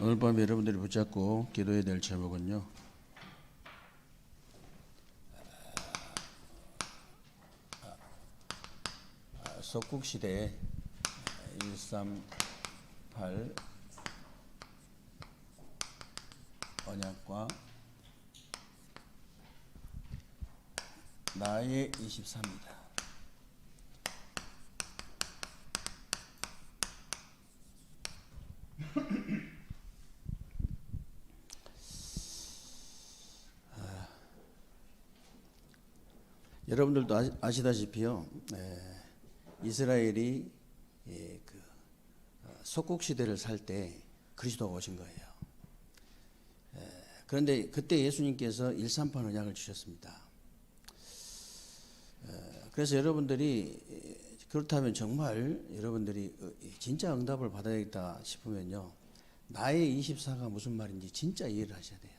오늘 밤 여러분들이 붙잡고 기도해야 될 제목은요. 석국 시대 138 언약과 나의 24입니다. 여러분들도 아시- 아시다시피요, 에, 이스라엘이 예, 그 어, 속국 시대를 살 때 그리스도가 오신 거예요. 에, 그런데 그때 예수님께서 138 언약을 주셨습니다. 에, 그래서 여러분들이 에, 그렇다면 정말 여러분들이 어, 진짜 응답을 받아야겠다 싶으면요, 나의 24가 무슨 말인지 진짜 이해를 하셔야 돼요.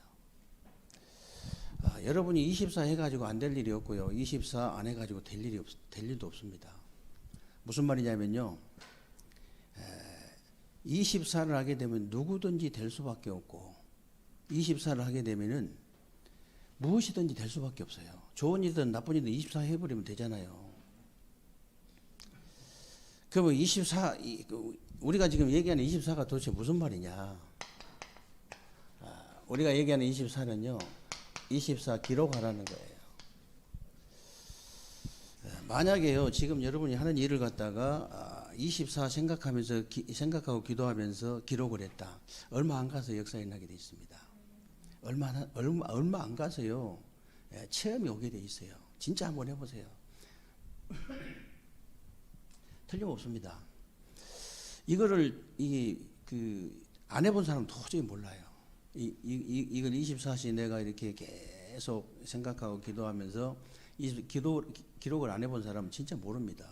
아, 여러분이 24 해가지고 안 될 일이 없고요. 24 안 해가지고 될 일이 없, 될 일도 없습니다. 무슨 말이냐면요. 에, 24를 하게 되면 누구든지 될 수밖에 없고 24를 하게 되면은 무엇이든지 될 수밖에 없어요. 좋은 일이든 나쁜 일이든 24 해버리면 되잖아요. 그러면 24 이, 그, 우리가 지금 얘기하는 24가 도대체 무슨 말이냐? 아, 우리가 얘기하는 24는요. 24 기록하라는 거예요. 에, 만약에요, 지금 여러분이 하는 일을 갖다가 24 생각하면서 기, 생각하고 기도하면서 기록을 했다. 얼마 안 가서 역사에 나게 돼 있습니다. 얼마 안- 얼마 얼마 안 가서요. 예, 체험이 오게 돼 있어요. 진짜 한번 해보세요. 틀림없습니다. 이거를 이 그 안 해본 사람 은 도저히 몰라요. 이, 이, 이, 이걸 24시 내가 이렇게 계속 생각하고 기도하면서 이 기도 기록을 안 해본 사람은 진짜 모릅니다.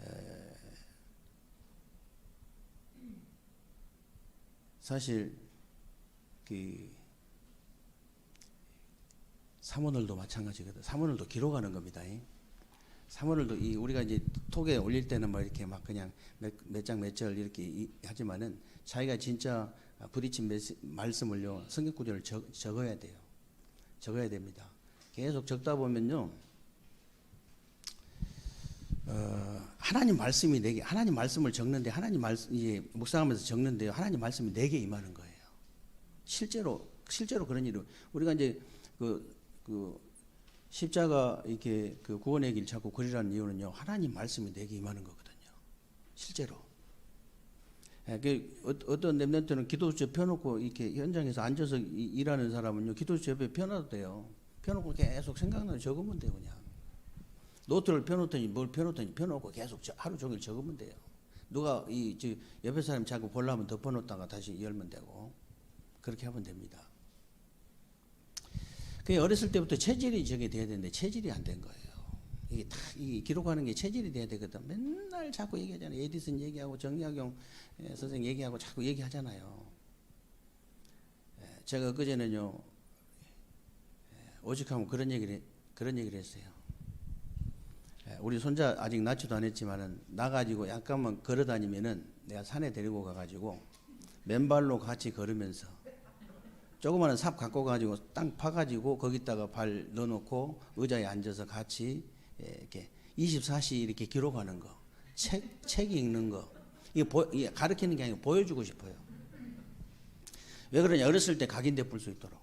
에, 사실 그 사모늘도 마찬가지거든. 사모늘도 기록하는 겁니다. 이. 사모늘도 이 우리가 이제 톡에 올릴 때는 뭐 이렇게 막 그냥 몇장몇절 이렇게 이- 하지만은 자기가 진짜 부딪힌 메시, 말씀을요 성경 구절을 적, 적어야 돼요. 적어야 됩니다. 계속 적다 보면요. 어, 하나님 말씀이 내게 하나님 말씀을 적는데 하나님 말씀 이제 묵상하면서 적는데요. 하나님 말씀이 내게 임하는 거예요. 실제로 실제로 그런 일을 우리가 이제 그, 그 십자가 이렇게 그 구원의 길 찾고 그리라는 이유는요. 하나님 말씀이 내게 임하는 거거든요. 실제로. 예, 그 어- 어떤 랩런트는 기도수 옆에 펴놓고 이렇게 현장에서 앉아서 이- 일하는 사람은요. 기도수 옆에 펴놔도 돼요. 펴놓고 계속 생각나는 적으면 돼요, 그냥. 노트를 펴놓더니 뭘 펴놓더니 펴놓고 계속 저- 하루 종일 적으면 돼요. 누가 이저 옆에 사람 자꾸 보려면 덮어놓다가 다시 열면 되고 그렇게 하면 됩니다. 그 어렸을 때부터 체질이 저게 돼야 되는데 체질이 안 된 거예요. 이게 다 이 기록하는 게 체질이 돼야 되거든. 맨날 자꾸 얘기하잖아요. 에디슨 얘기하고 정약용 예, 선생 얘기하고 자꾸 얘기하잖아요. 예, 제가 그제는요 오직하면 그런 얘기를 해- 그런 얘기를 했어요. 예, 우리 손자 아직 낳지도 않았지만은 나가지고 약간만 걸어 다니면은 내가 산에 데리고 가가지고 맨발로 같이 걸으면서 조그마한 삽 갖고 가지고 땅 파가지고 거기다가 발 넣어놓고 의자에 앉아서 같이 예, 이렇게 24시 이렇게 기록하는 거, 책, 책 읽는 거, 이게, 보, 이게 가르치는 게 아니고 보여주고 싶어요. 왜 그러냐? 어렸을 때 각인돼 볼 수 있도록.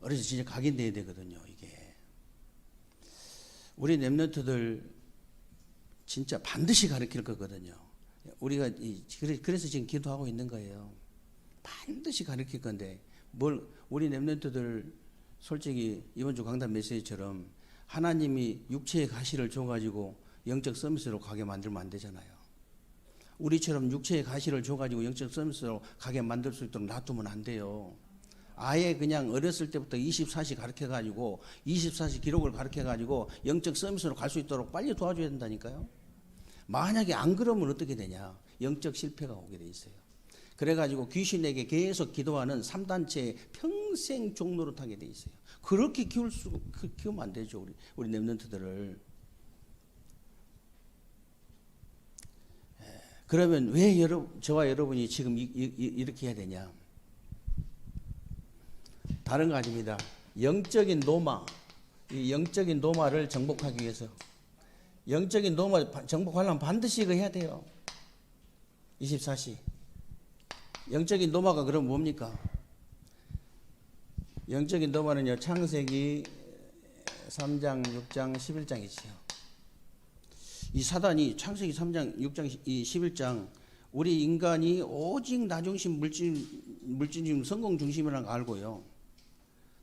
어렸을 때 진짜 각인돼야 되거든요, 이게. 우리 랩런트들 진짜 반드시 가르칠 거거든요. 우리가 그래서 지금 기도하고 있는 거예요. 반드시 가르칠 건데 뭘 우리 랩런트들 솔직히 이번 주 강단 메시지처럼 하나님이 육체의 가시를 줘가지고 영적 서비스로 가게 만들면 안 되잖아요. 우리처럼 육체의 가시를 줘가지고 영적 서비스로 가게 만들 수 있도록 놔두면 안 돼요. 아예 그냥 어렸을 때부터 24시 가르쳐가지고 24시 기록을 가르쳐가지고 영적 서비스로 갈 수 있도록 빨리 도와줘야 된다니까요. 만약에 안 그러면 어떻게 되냐? 영적 실패가 오게 돼 있어요. 그래가지고 귀신에게 계속 기도하는 3단체에 평생 종로로 타게 돼 있어요. 그렇게 키울 수, 그- 키우면 안 되죠. 우리, 우리 랩런트들을. 그러면 왜 여러, 저와 여러분이 지금 이, 이, 이- 이 렇게 해야 되냐? 다른 거 아닙니다. 영적인 노마, 이 영적인 노마를 정복하기 위해서 영적인 노마 바- 정복하려면 반드시 이거 해야 돼요. 24시. 영적인 노마가 그럼 뭡니까? 영적인 노마는요, 창세기 3장, 6장, 11장이지요. 이 사단이 창세기 3장, 6장, 이 11장 우리 인간이 오직 나중심 물질 물질중 성공 중심이라는 거 알고요.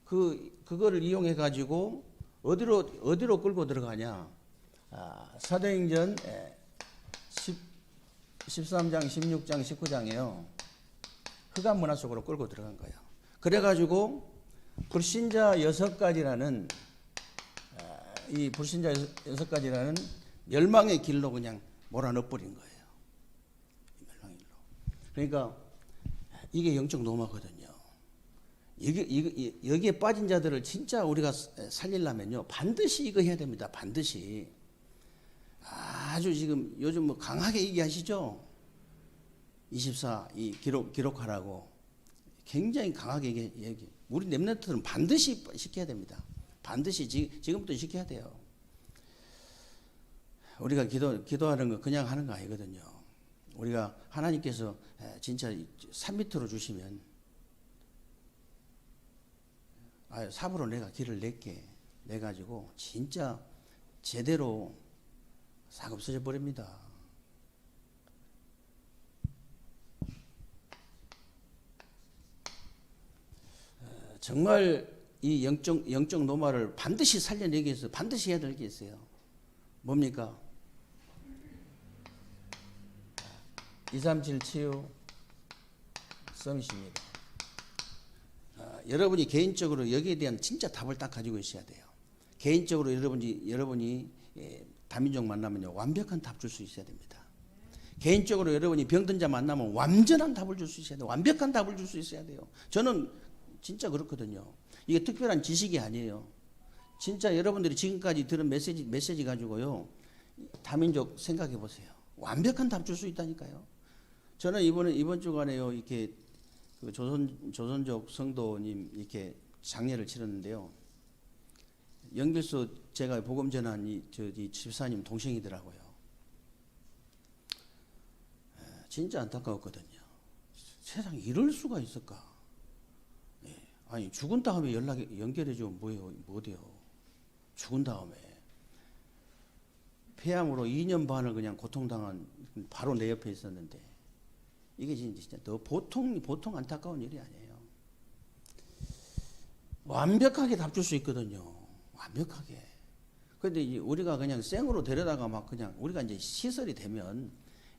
그 그거를 이용해 가지고 어디로 어디로 끌고 들어가냐? 아, 사도행전 10 13장, 16장, 19장에요. 흑암 문화 속으로 끌고 들어간 거예요. 그래 가지고 불신자 여섯 가지라는 아, 이 불신자 여섯- 가지라는 멸망의 길로 그냥 몰아넣어 버린 거예요. 멸망의 길로. 그러니까 이게 영적 노마거든요. 여기, 이거- 여기에 빠진 자들을 진짜 우리가 살리려면요. 반드시 이거 해야 됩니다. 반드시. 아주 지금 요즘 뭐 강하게 얘기하시죠? 24, 이 기록, 기록하라고. 굉장히 강하게 얘기, 얘기. 우리 랩런트들은 반드시 시켜야 됩니다. 반드시 지, 지금부터 시켜야 돼요. 우리가 기도, 기도하는 거 그냥 하는 거 아니거든요. 우리가 하나님께서 에, 진짜 산 밑으로 주시면 아, 삽으로 내가 길을 낼게 내 가지고 진짜 제대로 싹 없어져 버립니다. 어, 정말 이 영적 영적 노마를 반드시 살려내기 위해서 반드시 해야 될 게 있어요. 뭡니까? 237 치유 서밋입니다. 아, 여러분이 개인적으로 여기에 대한 진짜 답을 딱 가지고 있어야 돼요. 개인적으로 여러분이 여러분이 예, 다민족 만나면요 완벽한 답 줄 수 있어야 됩니다. 개인적으로 여러분이 병든 자 만나면 완전한 답을 줄 수 있어야 돼요. 완벽한 답을 줄 수 있어야 돼요. 저는 진짜 그렇거든요. 이게 특별한 지식이 아니에요. 진짜 여러분들이 지금까지 들은 메시지 메시지 가지고요 다민족 생각해 보세요. 완벽한 답 줄 수 있다니까요. 저는 이번에 이번 주간에요 이렇게 그 조선 조선족 성도님 이렇게 장례를 치렀는데요. 연결소 제가 복음 전한 이 저 이 집사님 동생이더라고요. 에, 진짜 안타까웠거든요. 세상 에 이럴 수가 있을까? 예, 아니 죽은 다음에 연락 연결해 주면 뭐예요? 뭐돼요? 죽은 다음에 폐암으로 2년 반을 그냥 고통당한 바로 내 옆에 있었는데 이게 진짜 너 보통 보통 안타까운 일이 아니에요. 완벽하게 답 줄 수 있거든요. 완벽하게. 이제 우리가 그냥 생으로 데려다가 막 그냥 우리가 이제 시설이 되면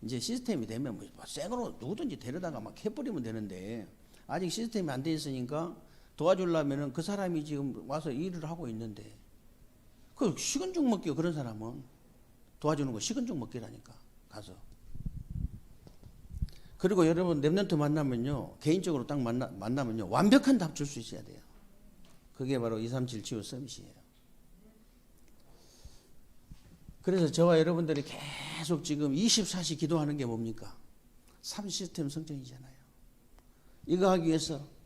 이제 시스템이 되면 뭐 생으로 누구든지 데려다가 막 해버리면 되는데 아직 시스템이 안 돼 있으니까 도와주려면은 그 사람이 지금 와서 일을 하고 있는데 그 식은 죽 먹기 그런 사람은. 도와주는 거 식은 죽 먹기라니까 가서. 그리고 여러분 랩런트 만나면요 개인적으로 딱 만나, 만나면요 완벽한 답 줄 수 있어야 돼요. 그게 바로 237 치유 서밋이에요. 그래서 저와 여러분들이 계속 지금 24시 기도하는 게 뭡니까? 3 시스템 성전이잖아요. 이거 하기 위해서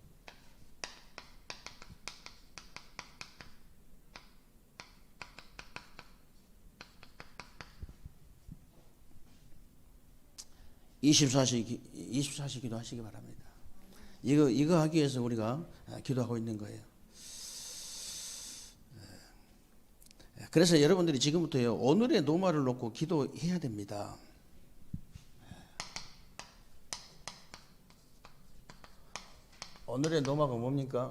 (24시) 기- 24시 기도하시기 바랍니다. 이거 이거 하기 위해서 우리가 아, 기도하고 있는 거예요. 예. 그래서 여러분들이 지금부터요 오늘의 노마를 놓고 기도해야 됩니다. 오늘의 노마가 뭡니까?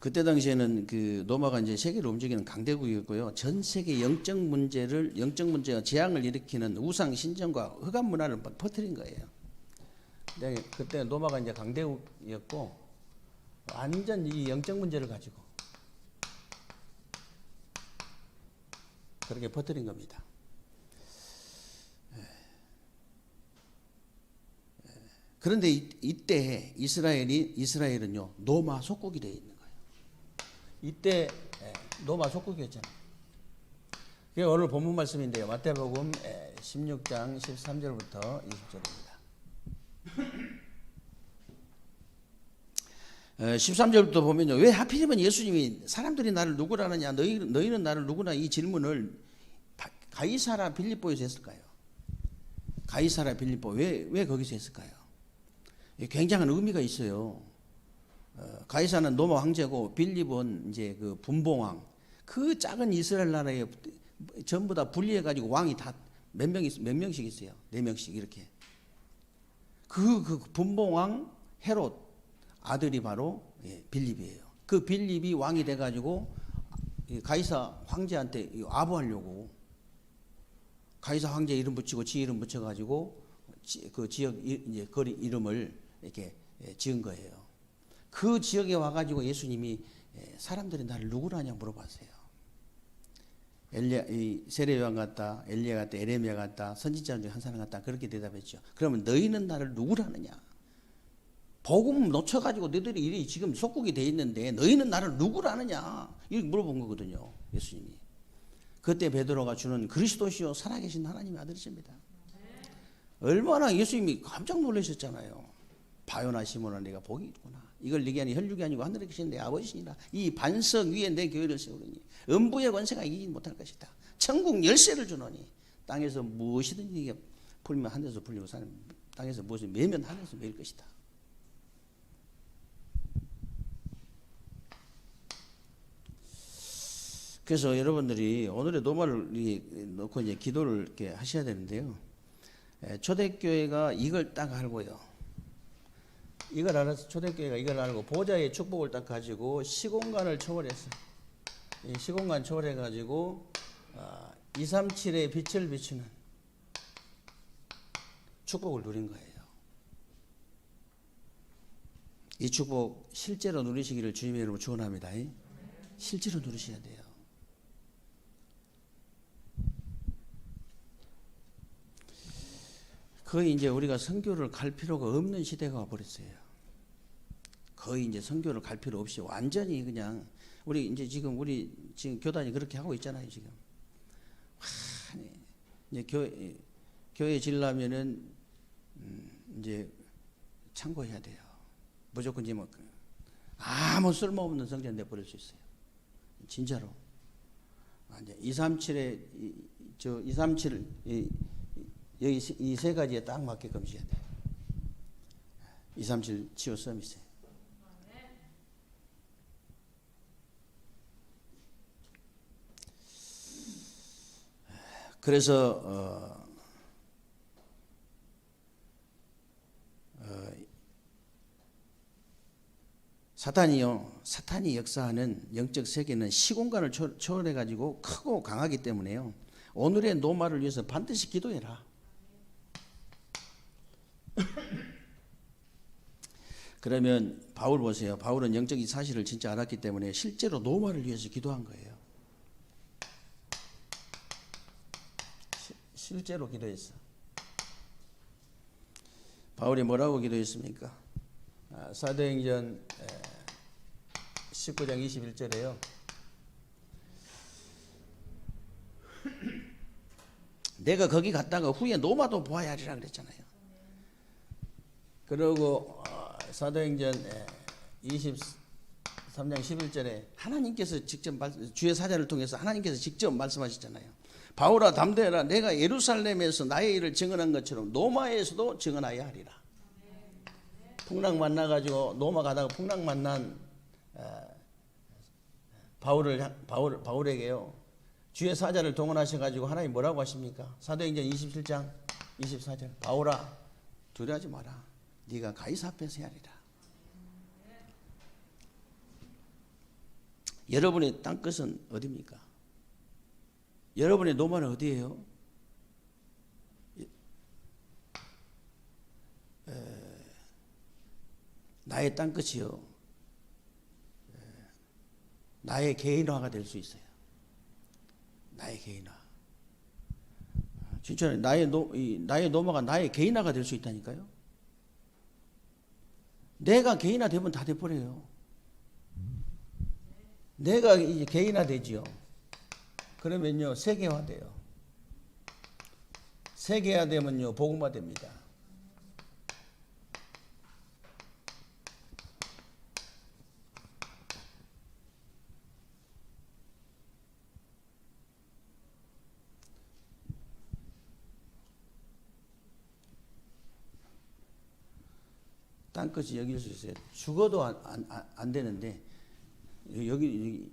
그때 당시에는 그 노마가 이제 세계를 움직이는 강대국이었고요. 전 세계 영적 문제를 영적 문제와 재앙을 일으키는 우상 신전과 흑암 문화를 막 퍼뜨린 거예요. 근데 그때 노마가 이제 강대국이었고 완전 이 영적 문제를 가지고 그렇게 퍼뜨린 겁니다. 예. 예. 그런데 이, 이때 이스라엘이 이스라엘은요 노마 속국이 되어 있는. 이때 예, 노마 속국이었잖아요. 그게 오늘 본문 말씀인데요. 마태복음 16장 13절부터 20절입니다. 13절부터 보면요. 왜 하필이면 예수님이 사람들이 나를 누구라느냐, 너희, 너희는 나를 누구나 이 질문을 바- 가이사라 빌립보에서 했을까요? 가이사라 빌립보 왜, 왜 거기서 했을까요? 굉장한 의미가 있어요. 어, 가이사는 로마 황제고 빌립은 이제 그 분봉왕. 그 작은 이스라엘 나라에 전부 다 분리해 가지고 왕이 다 몇명 있, 몇 명씩 있어요. 네 명씩 이렇게. 그, 그 분봉왕 헤롯 아들이 바로 예, 빌립이에요. 그 빌립이 왕이 돼 가지고 가이사 황제한테 아부하려고 가이사 황제 이름 붙이고 지 이름 붙여 가지고 그 지역 이- 이제 거리 이름을 이렇게 예, 지은 거예요. 그 지역에 와가지고 예수님이 예, 사람들이 나를 누구라냐 물어봤어요. 엘리야, 이 세례요한 같다, 엘리야 같다, 에레미야 같다, 선지자 중한 사람 같다 그렇게 대답했죠. 그러면 너희는 나를 누구라느냐? 복음 놓쳐가지고 너희들이 이리 지금 속국이 돼 있는데 너희는 나를 누구라느냐? 이렇게 물어본 거거든요. 예수님이. 그때 베드로가 주는 그리스도시요 살아계신 하나님의 아들이십니다. 얼마나 예수님이 깜짝 놀라셨잖아요. 바요나 시몬아 내가 복이 있구나. 이걸 아니 혈육이 아니고 하늘에 계신 내 아버지시니라. 이 반석 위에 내 교회를 세우리니 음부의 권세가 이기지 못할 것이다. 천국 열쇠를 주노니 땅에서 무엇이든지 풀면 하늘에서 풀리고 산 땅에서 무엇을 매면 하늘에서 매일 것이다. 그래서 여러분들이 오늘의 노말을 이- 놓고 이제 기도를 이렇게 하셔야 되는데요. 에, 초대교회가 이걸 딱 알고요. 이걸 알아서 초대교회가 이걸 알고 보좌의 축복을 딱 가지고 시공간을 초월했어. 이 시공간 초월해 가지고 아, 237의 빛을 비추는 축복을 누린 거예요. 이 축복 실제로 누리시기를 주님의 이름으로 축원합니다. 실제로 누리셔야 돼요. 거의 이제 우리가 선교를 갈 필요가 없는 시대가 와버렸어요. 거의 이제 선교를 갈 필요 없이 완전히 그냥 우리 이제 지금 우리 지금 교단이 그렇게 하고 있잖아요 지금. 많이 이제 교회 교회 질라면은 음, 이제 참고해야 돼요. 무조건 이제 뭐 아무 쓸모없는 성전 내버릴 수 있어요. 진짜로. 아, 이제 237에 저 237, 이, 여기 이 세 가지에 딱 맞게끔 지어야 돼요. 237 치유 서비스. 그래서 어, 어, 사탄이요, 사탄이 역사하는 영적 세계는 시공간을 초- 초월해 가지고 크고 강하기 때문에요. 오늘의 노말을 위해서 반드시 기도해라. 그러면 바울 보세요. 바울은 영적인 사실을 진짜 알았기 때문에 실제로 노말을 위해서 기도한 거예요. 시- 실제로 기도했어. 바울이 뭐라고 기도했습니까? 아, 사도행전 19장 21절에요. 내가 거기 갔다가 후에 노마도 보아야 하리라 그랬잖아요. 그리고 어, 사도행전 23장 11절에 하나님께서 직접 말- 주의 사자를 통해서 하나님께서 직접 말씀하셨잖아요. 바울아 담대해라 내가 예루살렘에서 나의 일을 증언한 것처럼 노마에서도 증언하여 하리라. 풍랑 만나 가지고 노마 가다가 풍랑 만난 어, 바울을 향- 바울 바울에게요. 주의 사자를 동원하셔 가지고 하나님 뭐라고 하십니까? 사도행전 27장 24절. 바울아 두려워하지 마라. 네가 가이사 앞에서 하리라. 여러분의 땅끝은 어디입니까? 여러분의 노만은 어디예요? 에, 나의 땅끝이요. 에, 나의 개인화가 될 수 있어요. 나의 개인화. 진짜 나의 노, 이, 나의 노마가 나의 개인화가 될 수 있다니까요. 내가 개인화 되면 다 돼버려요. 내가 이제 개인화 되지요. 그러면요 세계화 돼요. 세계화 되면요 복음화 됩니다. 땅끝이 여길 수 있어요. 죽어도 안, 안, 안- 안 되는데 여기, 여기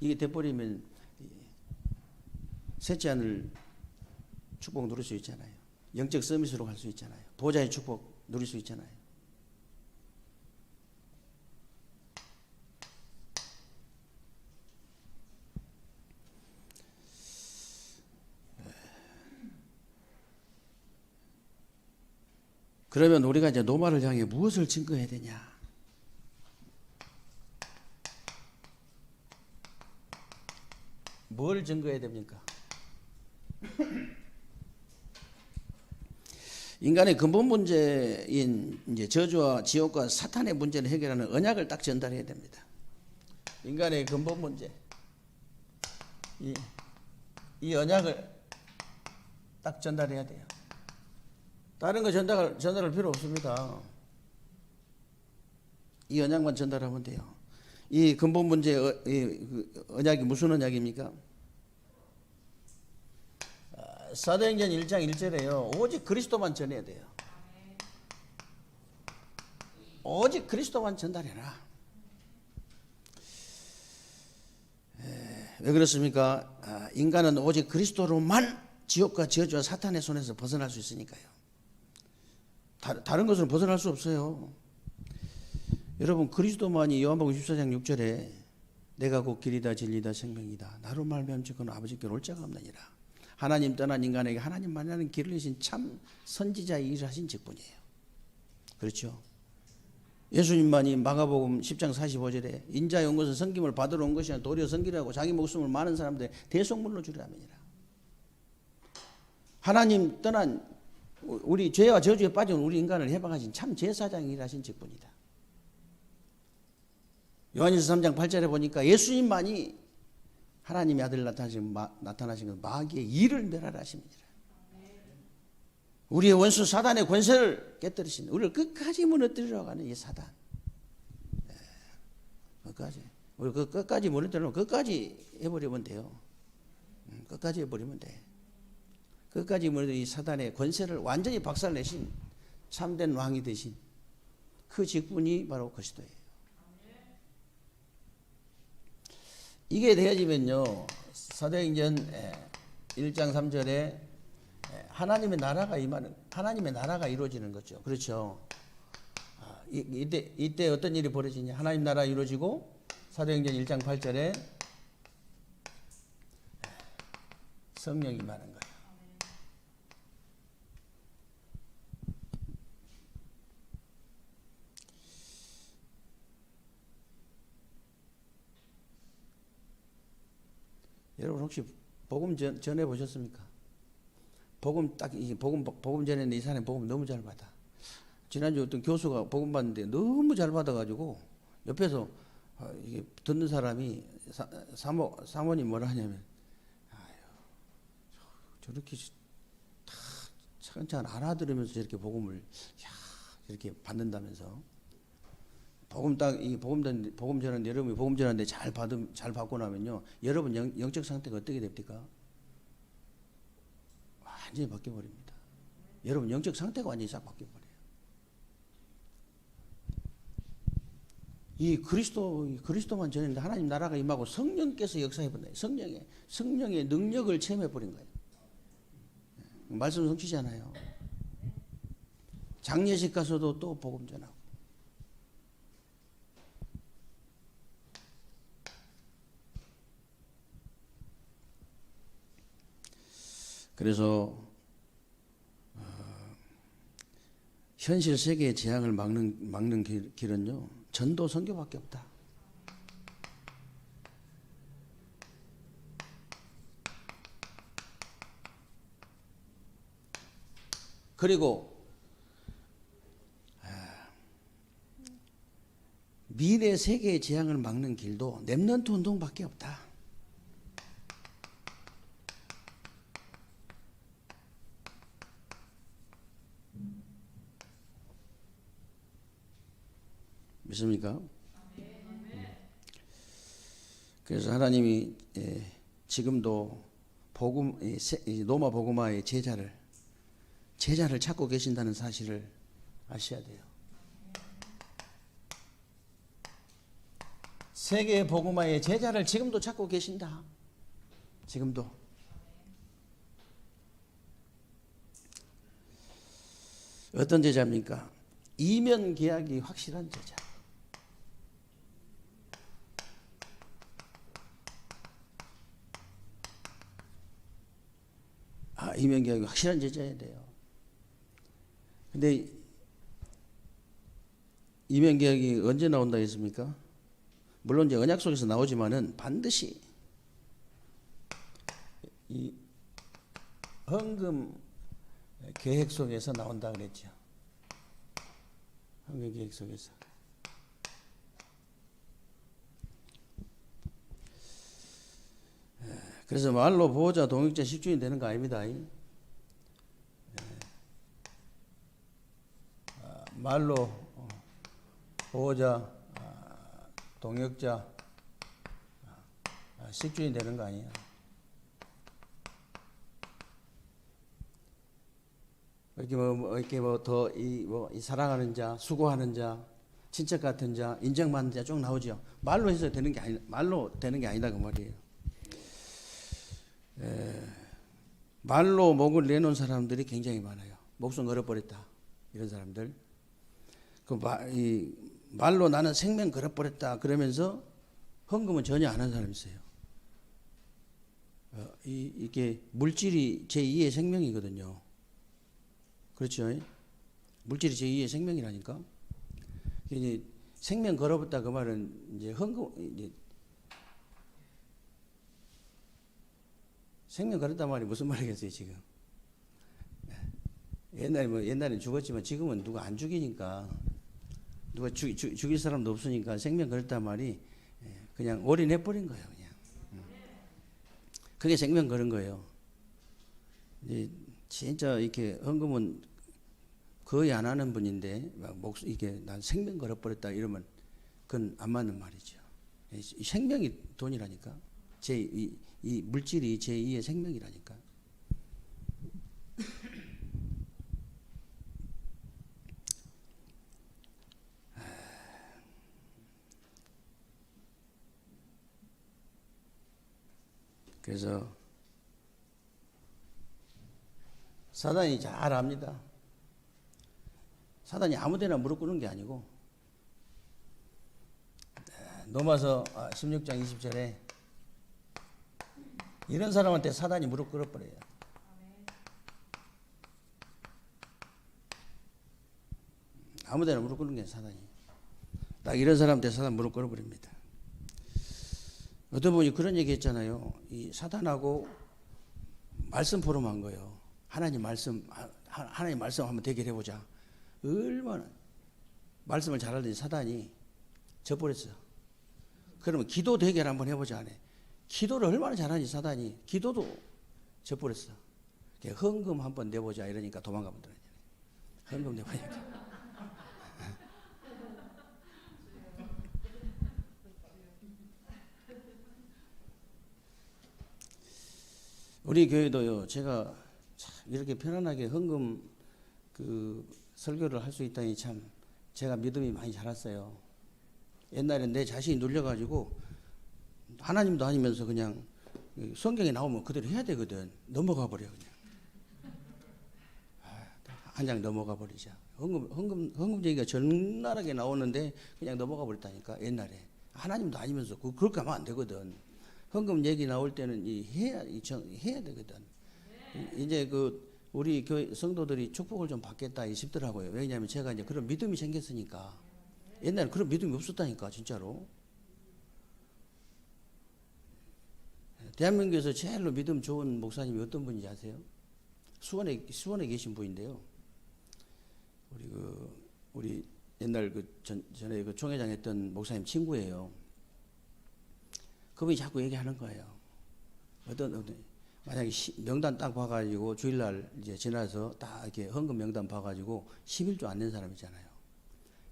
이게 돼버리면 셋째 하늘 축복 누릴 수 있잖아요. 영적 서밋으로 갈 수 있잖아요. 보좌의 축복 누릴 수 있잖아요. 그러면 우리가 이제 노마를 향해 무엇을 증거해야 되냐? 뭘 증거해야 됩니까? 인간의 근본 문제인 이제 저주와 지옥과 사탄의 문제를 해결하는 언약을 딱 전달해야 됩니다. 인간의 근본 문제. 이, 이 언약을 딱 전달해야 돼요. 다른 거 전달, 전달할 필요 없습니다. 이 언약만 전달하면 돼요. 이 근본 문제, 어, 이, 그 언약이 무슨 언약입니까? 아, 사도행전 1장 1절에요. 오직 그리스도만 전해야 돼요. 오직 그리스도만 전달해라. 에, 왜 그렇습니까? 아, 인간은 오직 그리스도로만 지옥과 저주와 사탄의 손에서 벗어날 수 있으니까요. 다, 다른 것은 벗어날 수 없어요. 여러분 그리스도만이 요한복음 14장 6절에 내가 곧 길이다 진리다 생명이다. 나로 말미암 즉은 아버지께 올 자가 없느니라. 하나님 떠난 인간에게 하나님 만나는 길을 내신 참 선지자의 일을 하신 직분이에요. 그렇죠? 예수님만이 마가복음 10장 45절에 인자의 온 것은 성김을 받으러 온 것이 아니라 도리어 성기라고 자기 목숨을 많은 사람들의 대속물로 주려함이니라. 하나님 떠난 우리 죄와 저주에 빠진 우리 인간을 해방하신 참 제사장이 일하신 직분이다 요한일서 3장 8절에 보니까 예수님만이 하나님의 아들 나타나신, 마, 나타나신 건 마귀의 일을 멸하라 하십니다. 우리의 원수 사단의 권세를 깨뜨리신 우리를 끝까지 무너뜨리러 가는 이 사단. 네, 끝까지. 우리 그 끝까지 무너뜨리면 끝까지 해버리면 돼요. 음, 끝까지 해버리면 돼. 끝까지 무너뜨린 이 사단의 권세를 완전히 박살내신 참된 왕이 되신 그 직분이 바로 그리스도예요. 이게 되어지면요 사도행전 1장 3절에 하나님의 나라가 임하는 하나님의 나라가 이루어지는 거죠. 그렇죠. 아, 이- 이때 이때 어떤 일이 벌어지냐? 하나님 나라 이루어지고 사도행전 1장 8절에 성령이 임하는 거예요. 여러분 혹시 복음 전, 전해 보셨습니까? 복음 딱 이 복음 복음 전에는 이 사람이 복음 너무 잘 받아. 지난주 어떤 교수가 복음 받는데 너무 잘 받아가지고 옆에서 어, 이게 듣는 사람이 사, 사모 사모님 뭐라 하냐면 아유 저렇게 다 차근차근 알아들으면서 저렇게 복음을 야 이렇게 받는다면서 복음 딱 이 복음 전 복음 전하는데 여러분이 복음 전하는데 잘 받음 잘 받고 나면요 여러분 영, 영적 상태가 어떻게 됩니까? 완전히 바뀌어 버립니다. 여러분 영적 상태가 완전히 싹 바뀌어 버려요. 이 그리스도 이 그리스도만 전했는데 하나님 나라가 임하고 성령께서 역사해 본다. 성령의 성령의 능력을 체험해 버린 거예요. 말씀 성취잖아요. 장례식 가서도 또 복음 전하고. 그래서 어, 현실 세계의 재앙을 막는 막는 길, 길은요 전도 선교밖에 없다. 그리고 아, 미래 세계의 재앙을 막는 길도 렘넌트 운동밖에 없다. 믿습니까? 음. 그래서 하나님이 예, 지금도 복음 로마 복음화의 제자를 제자를 찾고 계신다는 사실을 아셔야 돼요. 세계 복음화의 제자를 지금도 찾고 계신다. 지금도. 어떤 제자입니까? 이면 계약이 확실한 제자. 아, 이면 계약이 확실한 제자야 돼요. 근데 이면 계약이 언제 나온다 했습니까? 물론 이제 언약 속에서 나오지만은 반드시 이 헌금 계획 속에서 나온다 그랬죠. 헌금 계획 속에서. 에, 그래서 말로 보호자 동역자 10주인 되는 거 아닙니다. 이. 에, 아, 말로 어, 보호자 아, 동역자 아, 10주인 되는 거 아니에요. 이렇게 뭐, 뭐 이렇게 뭐 더 이 뭐 이 사랑하는 자, 수고하는 자, 친척 같은 자, 인정받는 자 쭉 나오죠. 말로 해서 되는 게 아니 말로 되는 게 아니다 그 말이에요. 에, 말로 목을 내놓은 사람들이 굉장히 많아요. 목숨 걸어버렸다 이런 사람들. 그 말, 이 말로 나는 생명 걸어버렸다 그러면서 헌금은 전혀 안 한 사람이 있어요. 어, 이, 이게 물질이 제 2의 생명이거든요. 그렇죠? 물질이 제2의 생명이라니까. 이제 생명 걸어봤다 그 말은 이제 헌금 이제 생명 걸었단 말이 무슨 말이겠어요 지금? 옛날에 뭐 옛날엔 죽었지만 지금은 누가 안 죽이니까 누가 죽, 죽, 죽일 사람도 없으니까 생명 걸었단 말이 예, 그냥 올인해 버린 거예요 그냥. 음. 그게 생명 걸은 거예요. 진짜 이렇게 헌금은 거의 안 하는 분인데 막목 이게 난 생명 걸어버렸다 이러면 그건 안 맞는 말이죠. 이 생명이 돈이라니까. 제이이 물질이 제 2의 생명이라니까. 그래서 사단이 잘 압니다. 사단이 아무 데나 무릎 꿇는 게 아니고 로마서 16장 20절에 이런 사람한테 사단이 무릎 꿇어버려요. 아무 데나 무릎 꿇는 게 사단이. 딱 이런 사람한테 사단 무릎 꿇어버립니다. 어떤 분이 그런 얘기 했잖아요. 이 사단하고 말씀 포럼한 거예요. 하나님 말씀, 하- 하나님 말씀 한번 대결해보자. 얼마나 말씀을 잘하더니 사단이 져버렸어. 그러면 기도 대결 한번 해보자 하네. 기도를 얼마나 잘하니 사단이 기도도 져버렸어. 헌금 한번 내보자 이러니까 도망가 보더라고요. 헌금 내보니까. 우리 교회도요. 제가 참 이렇게 편안하게 헌금 그 설교를 할 수 있다니 참 제가 믿음이 많이 자랐어요. 옛날에 내 자신이 눌려가지고 하나님도 아니면서 그냥 성경에 나오면 그대로 해야 되거든. 넘어가 버려 그냥. 한 장 넘어가 버리자. 헌금 헌금 헌금 얘기가 적나라하게 나오는데 그냥 넘어가 버렸다니까 옛날에 하나님도 아니면서 그 그렇게 하면 안 되거든. 헌금 얘기 나올 때는 이 해야 이 정, 해야 되거든. 이제 그 우리 교회 성도들이 축복을 좀 받겠다 싶더라고요. 왜냐하면 제가 이제 그런 믿음이 생겼으니까. 옛날에 그런 믿음이 없었다니까 진짜로. 대한민국에서 제일로 믿음 좋은 목사님이 어떤 분인지 아세요? 수원에 수원에 계신 분인데요. 우리 그 우리 옛날 그 전, 전에 그 총회장 했던 목사님 친구예요. 그분이 자꾸 얘기하는 거예요. 어떤 어떤 만약에 시, 명단 딱 봐가지고 주일날 이제 지나서 딱 이렇게 헌금 명단 봐가지고 11조 안된 사람 있잖아요.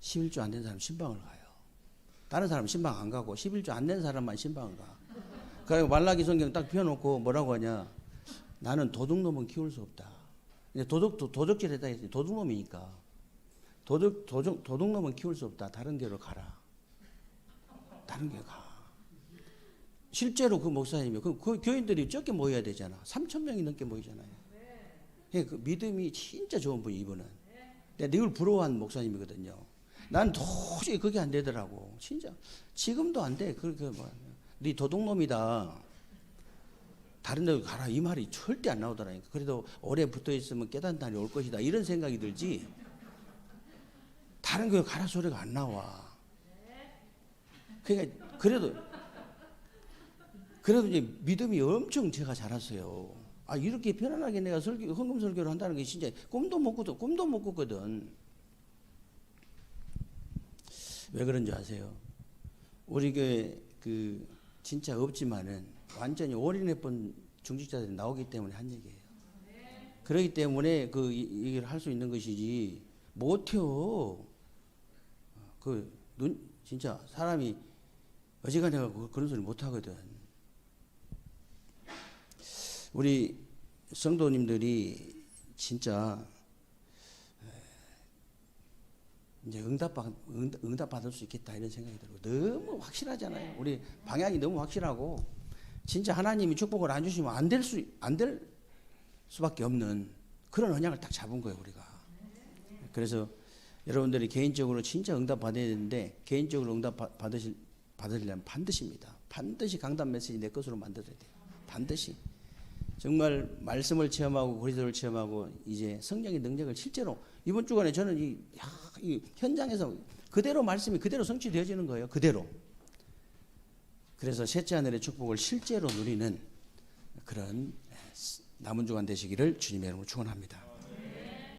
11조 안된 사람 신방을 가요. 다른 사람 신방 안 가고 11조 안 낸 사람만 신방 가. 그리고 말라기 성경 딱 펴놓고 뭐라고 하냐? 나는 도둑놈은 키울 수 없다. 이제 도둑 도, 도적질 했다 했지 도둑놈이니까 도둑 도둑 도둑놈은 키울 수 없다. 다른 데로 가라. 다른 데 가. 실제로 그 목사님이 그, 그 교인들이 적게 모여야 되잖아. 3천 명이 넘게 모이잖아요. 예, 그 믿음이 진짜 좋은 분이 이분은. 내가 늘 부러워한 목사님이거든요. 난 도저히 그게 안 되더라고. 진짜 지금도 안 돼. 그렇게 뭐네 도둑놈이다. 다른 데로 가라 이 말이 절대 안 나오더라니까. 그래도 오래 붙어 있으면 날이 올 것이다. 이런 생각이 들지. 다른 교회 가라 소리가 안 나와. 그러니까 그래도 그래도 이제 믿음이 엄청 제가 자랐어요. 아 이렇게 편안하게 내가 설교 헌금 설교를 한다는 게 진짜 꿈도 못 꾸도 꿈도 못 꿨거든. 왜 그런지 아세요? 우리 교회 그 진짜 없지만은 완전히 올인해본 중직자들이 나오기 때문에 한 얘기예요. 그렇기 때문에 그 이- 얘기를 할 수 있는 것이지 못해요. 그 눈 진짜 사람이 어지간해 갖고 그런 소리 못 하거든. 우리 성도님들이 진짜 이제 응답 받 응답 받을 수 있겠다 이런 생각이 들고 너무 확실하잖아요. 우리 방향이 너무 확실하고 진짜 하나님이 축복을 안 주시면 안 될 수 안 될 수밖에 없는 그런 언약을 딱 잡은 거예요 우리가. 그래서 여러분들이 개인적으로 진짜 응답 받아야 되는데 개인적으로 응답 받- 받으실 받으려면 반드시입니다. 반드시 강단 메시지 내 것으로 만들어야 돼요. 반드시. 정말 말씀을 체험하고 그리스도를 체험하고 이제 성령의 능력을 실제로 이번 주간에 저는 이, 야, 이 현장에서 그대로 말씀이 그대로 성취되어지는 거예요. 그대로. 그래서 셋째 하늘의 축복을 실제로 누리는 그런 남은 주간 되시기를 주님의 이름으로 축원합니다.